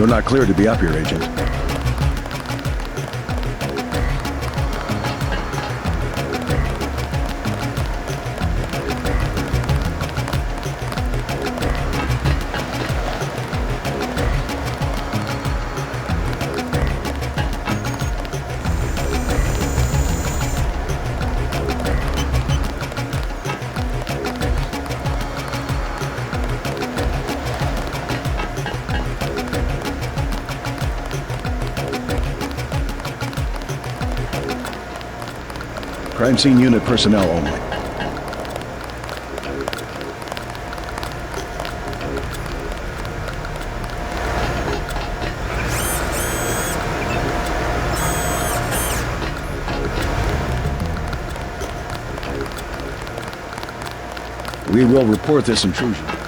You're not cleared to be up here, Agent. Crime unit personnel only. We will report this intrusion.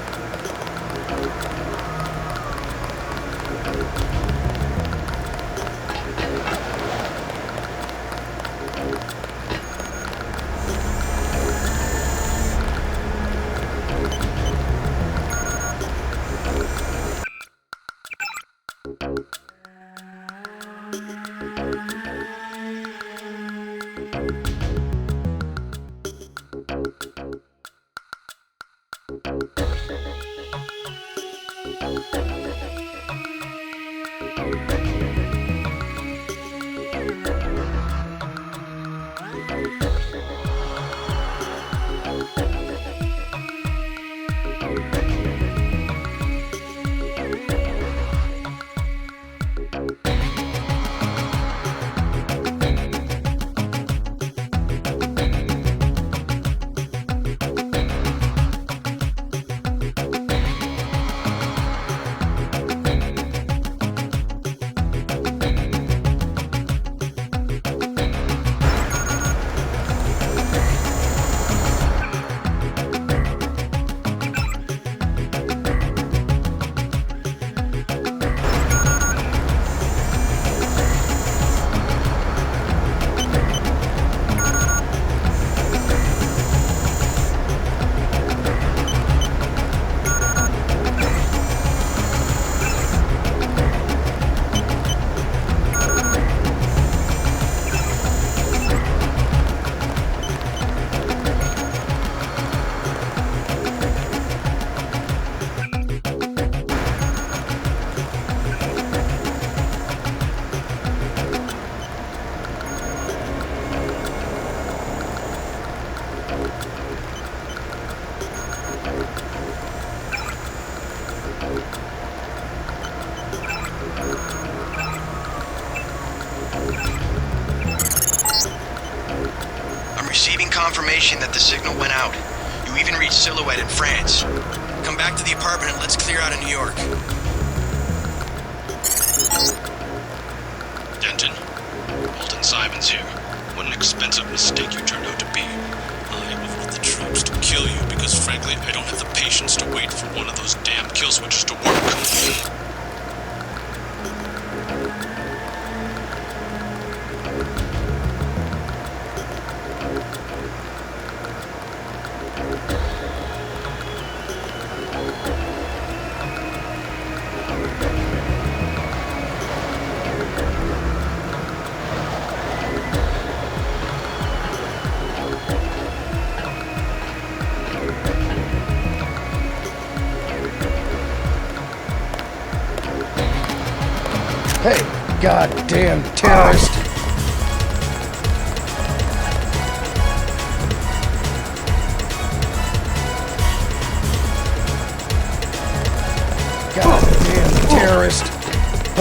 Frankly, I don't have the patience to wait for one of those damn kill switches to work.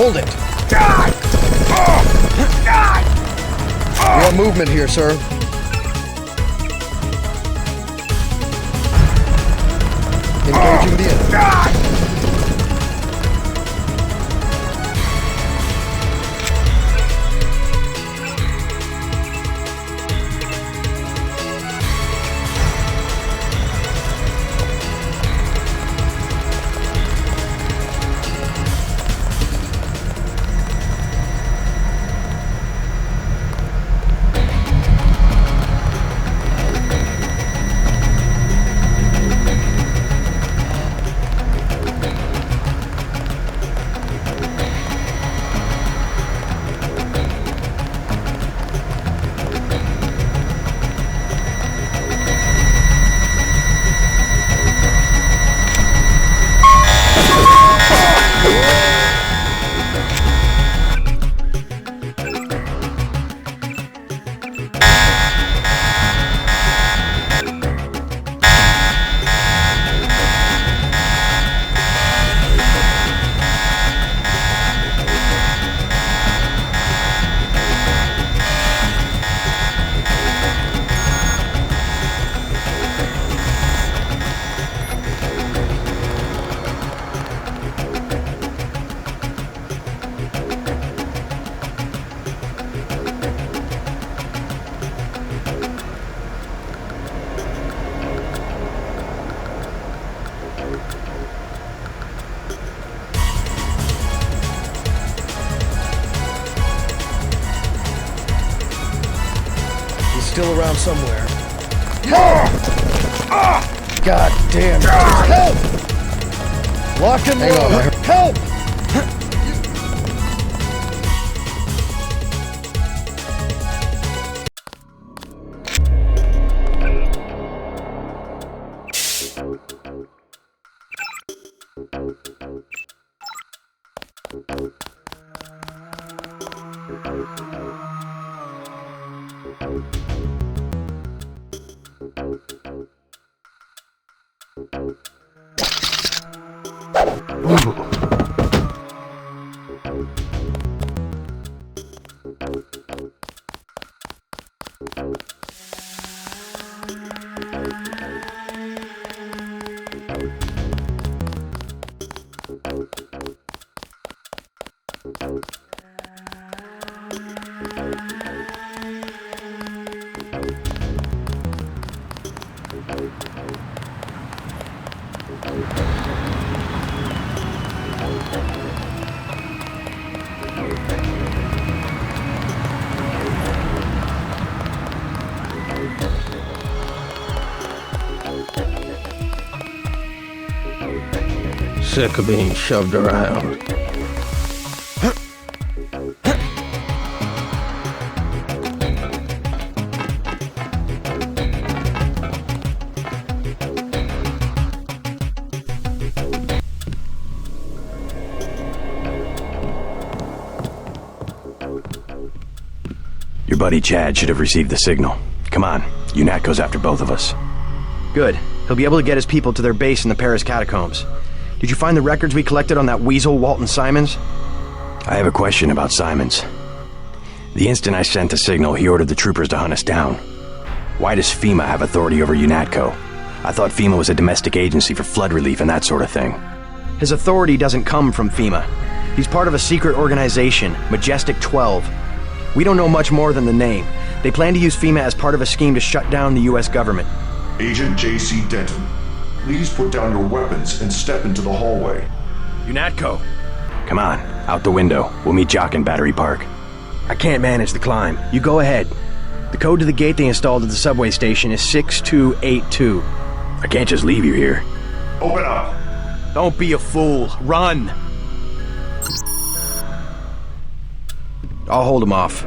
Hold it! Have movement here, sir. Engaging the enemy. Lock and load. Help! Sick of being shoved around. Your buddy Chad should have received the signal. Come on, UNAT goes after both of us. Good. He'll be able to get his people to their base in the Paris catacombs. Did you find the records we collected on that weasel, Walton Simons? I have a question about Simons. The instant I sent the signal, he ordered the troopers to hunt us down. Why does FEMA have authority over UNATCO? I thought FEMA was a domestic agency for flood relief and that sort of thing. His authority doesn't come from FEMA. He's part of a secret organization, Majestic 12. We don't know much more than the name. They plan to use FEMA as part of a scheme to shut down the US government. Agent J.C. Denton, please put down your weapons and step into the hallway. UNATCO! Come on, out the window. We'll meet Jock in Battery Park. I can't manage the climb. You go ahead. The code to the gate they installed at the subway station is 6282. I can't just leave you here. Open up! Don't be a fool. Run! I'll hold him off.